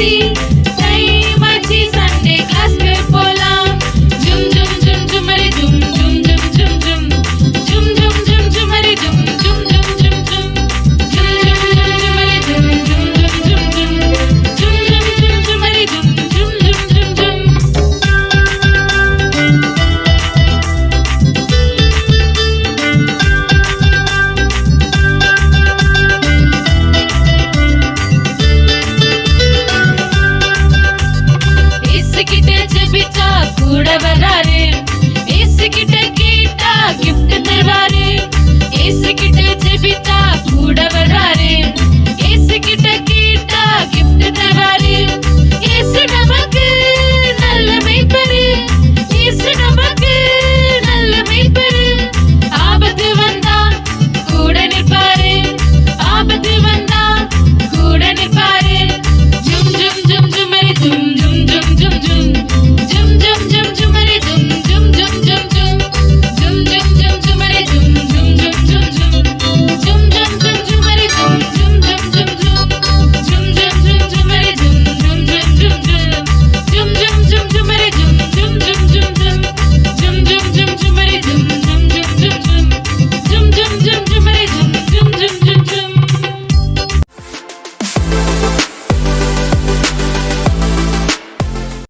see. Gift തരുവാറ്